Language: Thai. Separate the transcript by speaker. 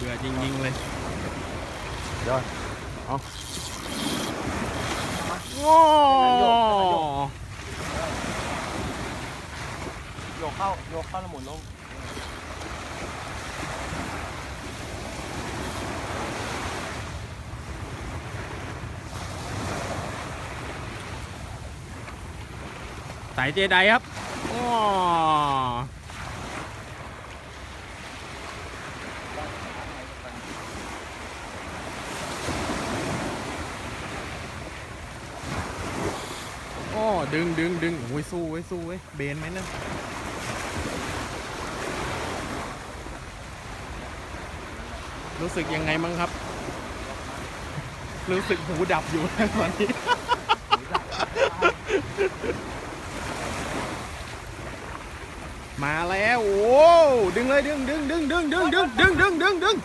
Speaker 1: ยิงยิงๆเลยเดี๋ยวเอาโอ้
Speaker 2: โยกเข้าโยกเข้าแล้วหมุนลง
Speaker 1: สายเจไดครับโอ้ ดึงดึงดึงโอ้ยสู้เว้ยสู้เว้ยเบนไหมนั่นรู้สึกยังไงมั้งครับ รู้สึกหูดับอยู่ตอนนี้มาแล้ว โอ้ ดึงเลย ดึงดึงดึงดึงดึงดึงดึงดึงดึงดึง